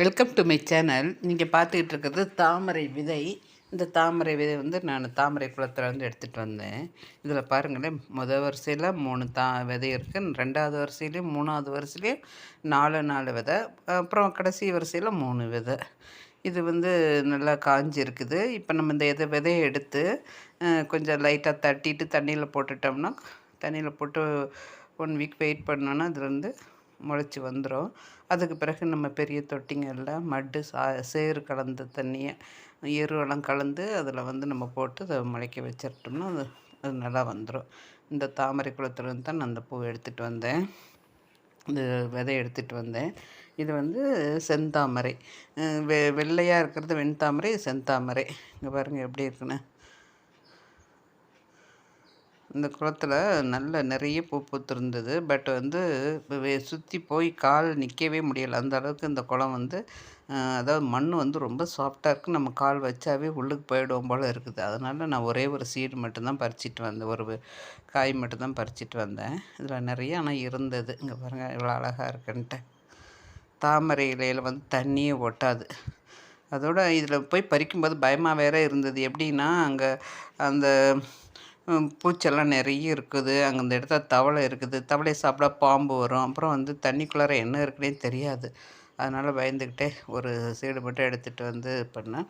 Welcome to my channel நீங்கள் பார்த்துக்கிட்டு இருக்கிறது தாமரை விதை. இந்த தாமரை விதை வந்து நான் தாமரை குளத்தில் வந்து எடுத்துகிட்டு வந்தேன். இதில் பாருங்களேன் முதல் வரிசையில் மூணு தா விதை இருக்குது ரெண்டாவது வரிசையிலையும் மூணாவது வரிசையிலையும் நாலு நாலு விதை. அப்புறம் கடைசி வரிசையில் மூணு விதை. இது வந்து நல்லா காஞ்சி இருக்குது இப்போ நம்ம இந்த இதை விதையை எடுத்து கொஞ்சம் லைட்டாக தட்டிட்டு தண்ணியில் போட்டுட்டோம்னா தண்ணியில் போட்டு ஒன் வீக் வெயிட் பண்ணோன்னா அதுலேருந்து முளைச்சி வந்துடும் அதுக்கு பிறகு நம்ம பெரிய தொட்டிங்களில் மட்டு சா சேறு கலந்த தண்ணியை எருவெல்லாம் கலந்து அதில் வந்து நம்ம போட்டு அதை முளைக்க வச்சிட்டோம்னா அது அது நல்லா வந்துடும் இந்த தாமரை குளத்துலேருந்து தான் நான் அந்த பூ எடுத்துகிட்டு வந்தேன். இந்த விதை எடுத்துகிட்டு வந்தேன். இது வந்து செந்தாமரை. வெ வெள்ளையாக இருக்கிறது வெண்தாமரை செந்தாமரை. இங்கே பாருங்கள் எப்படி இருக்குன்னு. இந்த குளத்தில் நல்ல நிறைய பூ பூத்திருந்தது. பட் வந்து சுற்றி போய் கால் நிற்கவே முடியலை. அந்த அளவுக்கு இந்த குளம் வந்து அதாவது மண் வந்து ரொம்ப சாஃப்டாக இருக்குது நம்ம கால் வச்சாவே உள்ளுக்கு போயிடுவோம் போல் இருக்குது. அதனால் நான் ஒரே ஒரு சீடு மட்டும்தான் பறிச்சிட்டு வந்தேன். ஒரு காய் மட்டும்தான் பறிச்சிட்டு வந்தேன். இதில் நிறைய ஆனால் இருந்தது. இங்கே பாருங்கள் இவ்வளோ அழகாக இருக்குன்ட்டு. தாமரை இலையில் வந்து தண்ணியே ஒட்டாது. அதோட இதில் போய் பறிக்கும்போது பயமாக வேற இருந்தது. எப்படின்னா அங்கே அந்த பூச்செல்லாம் நிறைய இருக்குது. அங்கே இந்த இடத்துல தவளை இருக்குது. தவளையை சாப்பிட பாம்பு வரும். அப்புறம் வந்து தண்ணிக்குள்ளார என்ன இருக்குன்னே தெரியாது. அதனால் பயந்துக்கிட்டே ஒரு சீடு மட்டும் எடுத்துகிட்டு வந்து பண்ணேன்.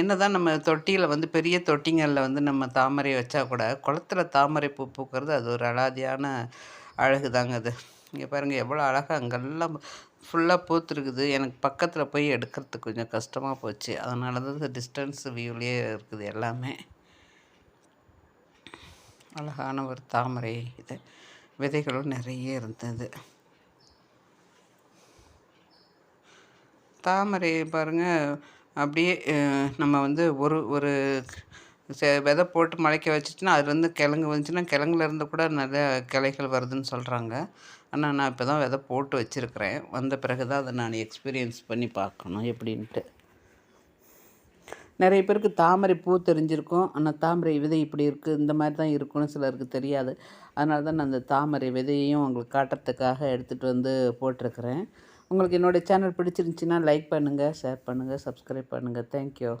என்ன தான் நம்ம தொட்டியில் வந்து பெரிய தொட்டிங்களில் வந்து நம்ம தாமரை வச்சா கூட குளத்துல தாமரை பூ பூக்கிறது அது ஒரு அலாதியான அழகு தாங்க அது. இங்கே பாருங்கள் எவ்வளோ அழகாக அங்கெல்லாம் ஃபுல்லாக பூத்துருக்குது. எனக்கு பக்கத்தில் போய் எடுக்கிறதுக்கு கொஞ்சம் கஷ்டமாக போச்சு. அதனால தான் டிஸ்டன்ஸ் வியூலேயே இருக்குது எல்லாமே. அழகான ஒரு தாமரை இது. விதைகளும் நிறைய இருந்தது. தாமரை பாருங்கள் அப்படியே நம்ம வந்து ஒரு ஒரு விதை போட்டு முளைக்க வச்சுட்டுனா அதுலேருந்து கிழங்கு வந்துச்சுன்னா கிழங்குல இருந்து கூட நிறைய கிளைகள் வருதுன்னு சொல்கிறாங்க ஆனால் நான் இப்போ தான் விதை போட்டு வச்சுருக்கிறேன். வந்த பிறகு தான் அதை நான் எக்ஸ்பீரியன்ஸ் பண்ணி பார்க்கணும் எப்படின்ட்டு. நிறைய பேருக்கு தாமரை பூ தெரிஞ்சிருக்கும். ஆனால் தாமரை விதை இப்படி இருக்குது இந்த மாதிரி தான் இருக்கும்னு சிலருக்கு தெரியாது. அதனால தான் நான் அந்த தாமரை விதையையும் உங்களுக்கு காட்டுறதுக்காக எடுத்துகிட்டு வந்து போட்டிருக்கிறேன். உங்களுக்கு என்னோடய சேனல் பிடிச்சிருந்துச்சின்னா லைக் பண்ணுங்கள் ஷேர் பண்ணுங்கள் சப்ஸ்கிரைப் பண்ணுங்கள் தேங்க்யூ